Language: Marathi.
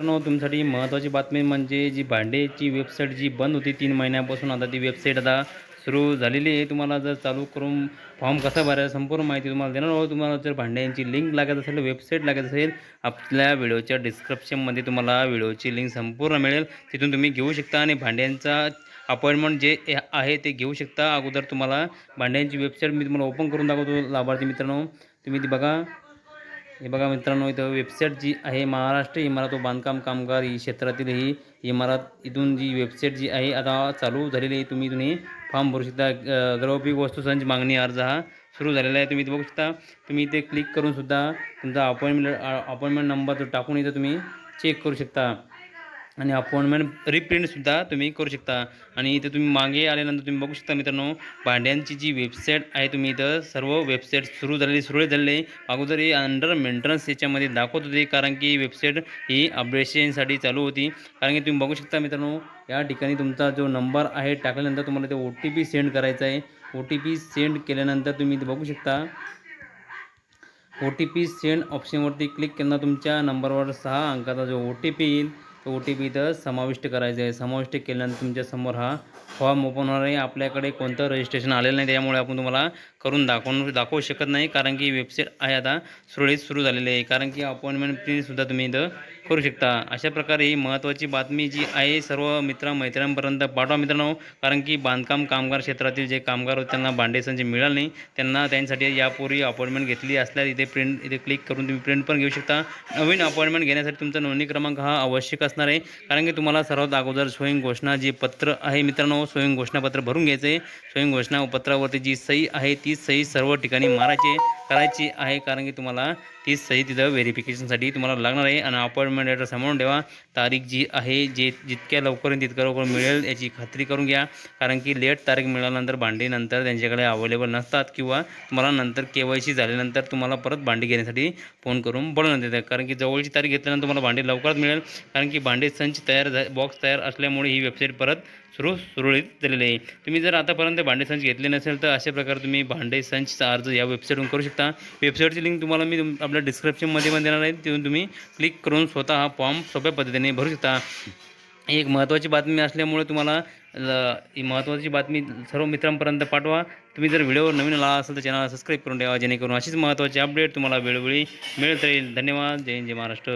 मित्रांनो तुमच्यासाठी महत्त्वाची बातमी म्हणजे जी भांडेची वेबसाईट जी बंद होती तीन महिन्यापासून आता ती वेबसाईट आता सुरू झालेली आहे. तुम्हाला जर चालू करून फॉर्म कसा भरायचा संपूर्ण माहिती तुम्हाला देणार आहोत. तुम्हाला जर भांड्यांची लिंक लागत असेल वेबसाईट लागत असेल आपल्या व्हिडिओच्या डिस्क्रिप्शनमध्ये तुम्हाला व्हिडिओची लिंक संपूर्ण मिळेल. तिथून तुम्ही घेऊ शकता आणि भांड्यांचा अपॉइंटमेंट जे आहे ते घेऊ शकता. अगोदर तुम्हाला भांड्यांची वेबसाईट मी तुम्हाला ओपन करून दाखवतो लाभार्थी मित्रांनो. तुम्ही ती बघा. हे बघा मित्रांनो इथं वेबसाईट जी आहे महाराष्ट्र इमारत व बांधकाम कामगार ही क्षेत्रातील ही इमारत. इथून जी वेबसाईट जी आहे आता चालू झालेली आहे. तुम्ही तुम्ही फॉर्म भरू शकता. अ, वस्तूसांची मागणी अर्ज हा सुरू झालेला आहे. तुम्ही इथे बघू शकता. तुम्ही इथे क्लिक करूनसुद्धा तुमचा अपॉइंटमेंट अपॉइंटमेंट नंबर टाकून इथं तुम्ही चेक करू शकता. आणि अपॉइंटमेंट रिप्रिंटसुद्धा तुम्ही करू शकता. आणि इथे तुम्ही मागे आल्यानंतर तुम्ही बघू शकता मित्रांनो भांड्यांची जी वेबसाईट आहे तुम्ही इथं सर्व वेबसाईट सुरू झालेली सुरळीत झालेली अगोदर हे अंडर मेंटेनन्स याच्यामध्ये दाखवत होते कारण की वेबसाईट ही अपडेशनसाठी चालू होती. कारण की तुम्ही बघू शकता मित्रांनो या ठिकाणी तुमचा जो नंबर आहे टाकल्यानंतर तुम्हाला ते ओ टी पी सेंड करायचा आहे. ओ टी पी सेंड केल्यानंतर तुम्ही इथे बघू शकता ओ टी पी सेंड ऑप्शनवरती क्लिक केल्यानंतर तुमच्या नंबरवर सहा अंकाचा जो ओ टी पी येईल तो ओ टी पी इथं समाविष्ट करायचा आहे. समाविष्ट केल्यानंतर तुमच्यासमोर हा फॉर्म ओपन होणार आहे. आपल्याकडे कोणतं रजिस्ट्रेशन आलेलं नाही त्यामुळे आपण तुम्हाला करून दाखवून दाखवू शकत नाही कारण की वेबसाईट आहे आता सुरळीत सुरू झालेली आहे. कारण की अपॉइंटमेंट फीसुद्धा तुम्ही इथं करू शकता. अशा प्रकारे ही महत्त्वाची बातमी जी आहे सर्व मित्र मैत्रिणींपर्यंत पाठवा मित्रांनो. कारण की बांधकाम कामगार क्षेत्रातील जे कामगार होते त्यांना भांडे जे मिळालं नाही. त्यांना त्यांसाठी यापूर्वी अपॉइंटमेंट घेतली असल्यास इथे प्रिंट इथे क्लिक करून तुम्ही प्रिंट पण घेऊ शकता. नवीन अपॉइंटमेंट घेण्यासाठी तुमचा नोंदणी क्रमांक हा आवश्यक असणार आहे. कारण की तुम्हाला सर्वात अगोदर स्वयं घोषणा जे पत्र आहे मित्रांनो स्वयं घोषणापत्र भरून घ्यायचं आहे. स्वयं घोषणा पत्रावरती जी सही आहे ती सही सर्व ठिकाणी मारायची आहे, करायची आहे कारण की तुम्हाला ती सही तिथं व्हेरिफिकेशनसाठी तुम्हाला लागणार आहे. आणि अपॉइंटमेंट लेटर सांभाळून ठेवा. तारीख जी आहे जे जितक्या लवकर तितक्या लवकर मिळेल याची खात्री करून घ्या. कारण की लेट तारीख मिळाल्यानंतर भांडी नंतर त्यांच्याकडे अवेलेबल नसतात किंवा तुम्हाला नंतर के वाय सी झाल्यानंतर तुम्हाला परत भांडी घेण्यासाठी फोन करून बोलवण्यात येतं. कारण की जवळची तारीख घेतल्यानंतर तुम्हाला भांडी लवकरच मिळेल. कारण की भांडे संच तयार झा बॉक्स तयार असल्यामुळे ही वेबसाईट परत सुरू सुरळीत झालेली आहे. तुम्ही जर आतापर्यंत भांडे संच घेतले नसेल तर अशा प्रकारे तुम्ही भांडे संचचा अर्ज या वेबसाईटवरून करू शकता. वेबसाईटची लिंक तुम्हाला मी तुम आपल्या डिस्क्रिप्शनमध्ये पण देणार आहे. तिथून तुम्ही क्लिक करून स्वतः हा फॉर्म सोप्या पद्धतीने भरू शकता. एक महत्त्वाची बातमी असल्यामुळे तुम्हाला ही महत्त्वाची बातमी सर्व मित्रांपर्यंत पाठवा. तुम्ही जर व्हिडिओवर नवीन आला असेल तर चॅनल सबस्क्राईब करून ठेवा. जेणेकरून अशीच महत्त्वाची अपडेट तुम्हाला वेळोवेळी मिळत राहील. धन्यवाद. जय हिंद जय महाराष्ट्र.